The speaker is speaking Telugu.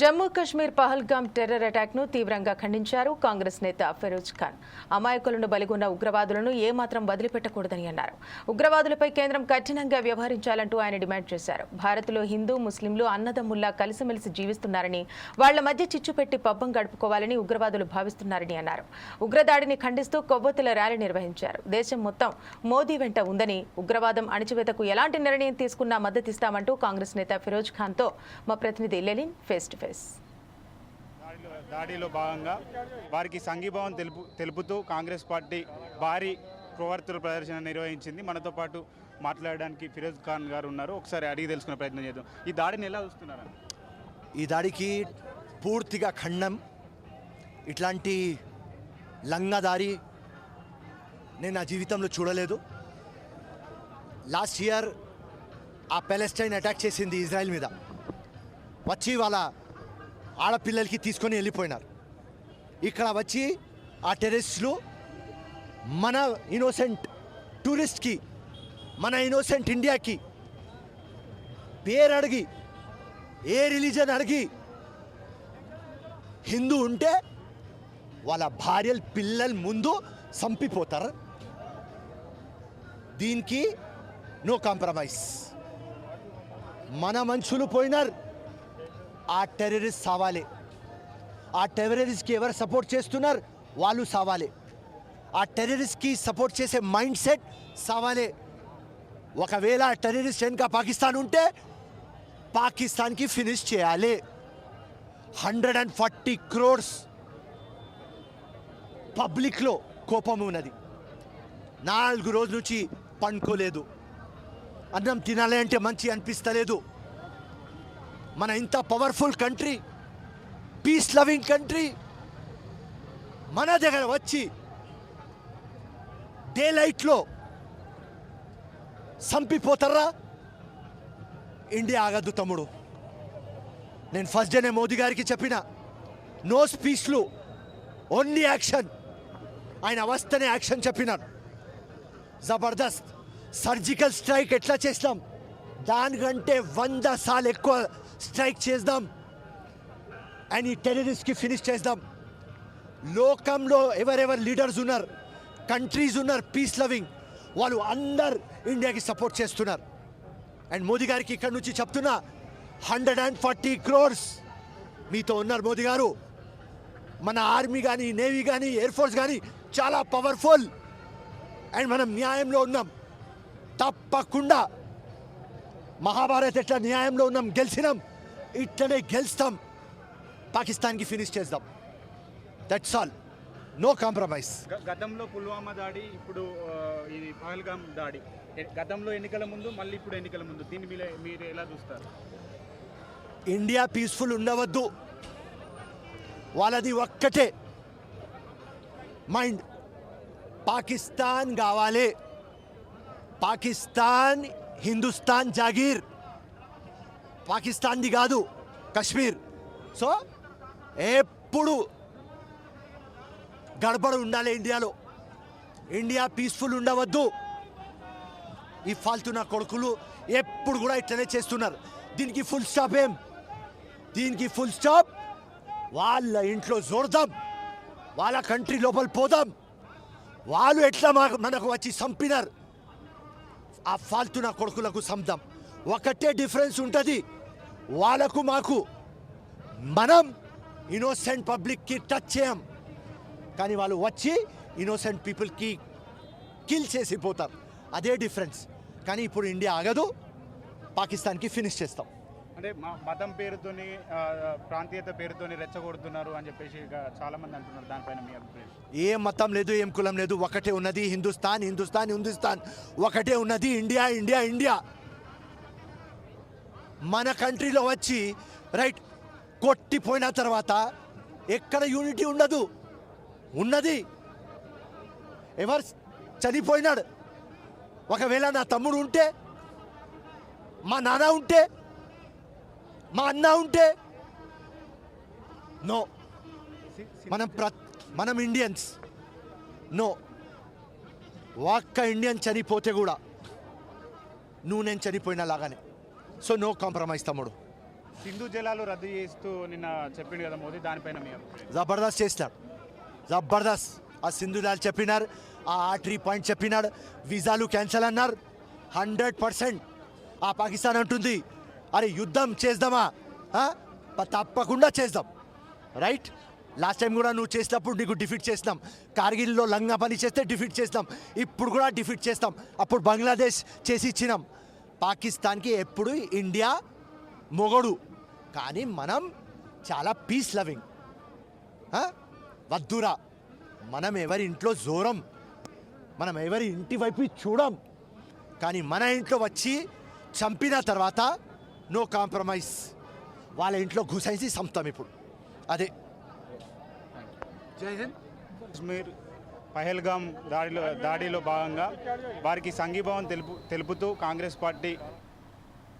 జమ్మూ కశ్మీర్ పహల్గామ్ టెర్రర్ అటాక్ను తీవ్రంగా ఖండించారు కాంగ్రెస్ నేత ఫిరోజ్ ఖాన్. అమాయకులను బలిగొన్న ఉగ్రవాదులను ఏమాత్రం వదిలిపెట్టకూడదని అన్నారు. ఉగ్రవాదులపై కేంద్రం కఠినంగా వ్యవహరించాలంటూ ఆయన డిమాండ్ చేశారు. భారత్లో హిందూ ముస్లింలు అన్నదమ్ముల్లా కలిసిమెలిసి జీవిస్తున్నారని వాళ్ళ మధ్య చిచ్చు పెట్టి పబ్బం గడుపుకోవాలని ఉగ్రవాదులు భావిస్తున్నారని అన్నారు. ఉగ్రదాడిని ఖండిస్తూ కొవ్వొత్తుల ర్యాలీ నిర్వహించారు. దేశం మొత్తం మోదీ వెంట ఉందని ఉగ్రవాదం అణచివేతకు ఎలాంటి నిర్ణయం తీసుకున్నా మద్దతిస్తామంటూ కాంగ్రెస్ నేత ఫిరోజ్ ఖాన్తో మా ప్రతినిధి లెలిన్ ఫేస్ టు ఫేస్ దాడిలో దాడిలో భాగంగా వారికి సంఘీభావం తెలుపు తెలుపుతూ కాంగ్రెస్ పార్టీ భారీ ప్రవర్తుల ప్రదర్శన నిర్వహించింది. మనతో పాటు మాట్లాడడానికి ఫిరోజ్ ఖాన్ గారు ఉన్నారు. ఒకసారి అడిగి తెలుసుకునే ప్రయత్నం చేద్దాం. ఈ దాడిని ఎలా చూస్తున్నారు ఈ దాడికి పూర్తిగా ఖండం. ఇట్లాంటి లంగదారి నేను నా జీవితంలో చూడలేదు. లాస్ట్ ఇయర్ ఆ పెలెస్టైన్ అటాక్ చేసింది ఇజ్రాయెల్ మీద. వచ్చి వాళ్ళ ఆడపిల్లలకి తీసుకొని వెళ్ళిపోయినారు. ఇక్కడ వచ్చి ఆ టెర్రరిస్టులు మన ఇన్నోసెంట్ టూరిస్ట్కి మన ఇన్నోసెంట్ ఇండియాకి పేరు అడిగి ఏ రిలీజన్ అడిగి హిందూ ఉంటే వాళ్ళ భార్యలు పిల్లల ముందు చంపిపోతారు. దీనికి నో కాంప్రమైజ్. మన మనుషులు పోయినారు. ఆ టెర్రరిస్ట్ సావాలి. ఆ టెర్రరిస్ట్కి ఎవరు సపోర్ట్ చేస్తున్నారు? వాళ్ళు సావాలి. ఆ టెర్రరిస్ట్కి సపోర్ట్ చేసే మైండ్ సెట్ సావాలి. ఒకవేళ ఆ టెర్రరిస్ట్ వెనుక పాకిస్తాన్ ఉంటే పాకిస్తాన్కి ఫినిష్ చేయాలి. హండ్రెడ్ అండ్ ఫార్టీ క్రోర్స్ పబ్లిక్లో కోపం ఉన్నది. నాలుగు రోజుల నుంచి పండుకోలేదు. అన్నం తినాలి అంటే మంచి అనిపిస్తలేదు. మన ఇంత powerful country peace loving country మన దగ్గర వచ్చి డే లైట్లో సంపిపోతారా ఇండియా ఆగద్దు తమ్ముడు. నేను ఫస్ట్ డేనే మోదీ గారికి చెప్పిన నో స్పీచ్లు ఓన్లీ యాక్షన్ ఆయన వస్తేనే యాక్షన్ చెప్పినాను జబర్దస్త్ సర్జికల్ స్ట్రైక్ ఎట్లా చేస్తాం దానికంటే వంద సార్లు ఎక్కువ స్ట్రైక్ చేద్దాం. అండ్ ఈ టెర్రరిస్ట్కి ఫినిష్ చేద్దాం. లోకంలో ఎవరెవరు లీడర్స్ ఉన్నారు కంట్రీస్ ఉన్నారు పీస్ లవింగ్ వాళ్ళు అందరు ఇండియాకి సపోర్ట్ చేస్తున్నారు. అండ్ మోదీ గారికి ఇక్కడ నుంచి చెప్తున్నా హండ్రెడ్ అండ్ ఫార్టీ క్రోర్స్ మీతో ఉన్నారు మోదీ గారు. మన ఆర్మీ కానీ నేవీ కానీ ఎయిర్ ఫోర్స్ కానీ చాలా పవర్ఫుల్ అండ్ మనం న్యాయంలో ఉన్నాం. తప్పకుండా మహాభారత్ ఎట్లా న్యాయంలో ఉన్నాం గెలిచినాం. ఇట్లనే గెలుస్తాం. పాకిస్తాన్కి ఫినిష్ చేద్దాం. దట్స్ ఆల్ నో కాంప్రమైజ్ గతంలో పుల్వామా దాడి ఇప్పుడు ఇది పహల్గామ్ దాడి. గతంలో ఎన్నికల ముందు మళ్ళీ ఇప్పుడు ఎన్నికల ముందు. దీన్ని మీరు మీరు ఎలా చూస్తారు? ఇండియా పీస్ఫుల్ ఉండవద్దు. వాళ్ళది ఒక్కటే. మైండ్ పాకిస్తాన్ కావాలి. పాకిస్తాన్ హిందుస్థాన్ జాగీర్. పాకిస్తాన్ది కాదు కశ్మీర్. సో ఎప్పుడు గడబడ ఉండాలి ఇండియాలో. ఇండియా పీస్ఫుల్ ఉండవద్దు. ఈ ఫాల్తున్న కొడుకులు ఎప్పుడు కూడా ఇట్లనే చేస్తున్నారు. దీనికి ఫుల్ స్టాప్ ఏం? దీనికి ఫుల్ స్టాప్ వాళ్ళ ఇంట్లో చూడదాం వాళ్ళ కంట్రీ లోపల పోదాం. వాళ్ళు ఎట్లా మనకు వచ్చి చంపినారు? ఆ ఫాల్తున్న కొడుకులకు సందాం ఒకటే డిఫరెన్స్ ఉంటుంది. వాళ్ళకు మాకు మనం ఇన్నోసెంట్ పబ్లిక్కి టచ్ చేయం. కానీ వాళ్ళు వచ్చి ఇన్నోసెంట్ పీపుల్కి కిల్ చేసి పోతారు అదే డిఫరెన్స్. కానీ ఇప్పుడు ఇండియా ఆగదు. పాకిస్తాన్కి ఫినిష్ చేస్తాం. అంటే మా మతం పేరుతోని ప్రాంతీయత పేరుతోని రెచ్చగొడుతున్నారు అని చెప్పేసి చాలా మంది అంటున్నారు. దానిపైన మీ అభిప్రాయం? ఏ మతం లేదు ఏం కులం లేదు. ఒకటే ఉన్నది హిందుస్థాన్ హిందుస్థాన్ హిందుస్థాన్. ఒకటే ఉన్నది ఇండియా ఇండియా ఇండియా. మన కంట్రీలో వచ్చి రైట్ కొట్టిపోయిన తర్వాత ఎక్కడ యూనిటీ ఉండదు. ఉన్నది. ఎవరు చనిపోయినాడు. ఒకవేళ నా తమ్ముడు ఉంటే మా నాన్న ఉంటే మా అన్న ఉంటే నో. మనం ప్ర మనం ఇండియన్స్. నో. ఒక్క ఇండియన్ చనిపోతే కూడా నువ్వు నేను చనిపోయిన లాగానే. సో నో కాంప్రమైజ్ తమ్ముడు. సింధు జలాలు రద్దు చేస్తూ నిన్న చెప్పిండు కదా మోదీ దానిపైన జబర్దస్త్ చేసినాడు. జబర్దస్త్. ఆ సింధులాల్ చెప్పినారు ఆ ఆర్టరీ పాయింట్ చెప్పినాడు వీసాలు క్యాన్సల్ అన్నారు. Hundred percent. ఆ పాకిస్తాన్ అంటుంది అరే యుద్ధం చేద్దామా? తప్పకుండా చేద్దాం. రైట్? లాస్ట్ టైం కూడా నువ్వు చేసినప్పుడు నీకు డిఫీట్ చేసినాం. కార్గిల్లో లంగా పని చేస్తే డిఫీట్ చేస్తాం ఇప్పుడు కూడా డిఫీట్ చేస్తాం. అప్పుడు బంగ్లాదేశ్ చేసి ఇచ్చినాం. పాకిస్తాన్కి ఎప్పుడు ఇండియా మొగడు. కానీ మనం చాలా పీస్ లవింగ్? వద్దురా. మనం ఎవరి ఇంట్లో జోరం. మనం ఎవరి ఇంటి వైపు చూడం. కానీ మన ఇంట్లో వచ్చి చంపిన తర్వాత నో కాంప్రమైజ్ వాళ్ళ ఇంట్లో గుసైసి చంపుతాం ఇప్పుడు. అదే. జై హింద్. పహల్గాం పహల్గామ్ దాడిలో దాడిలో భాగంగా వారికి సంఘీభావం తెలుపు తెలుపుతూ కాంగ్రెస్ పార్టీ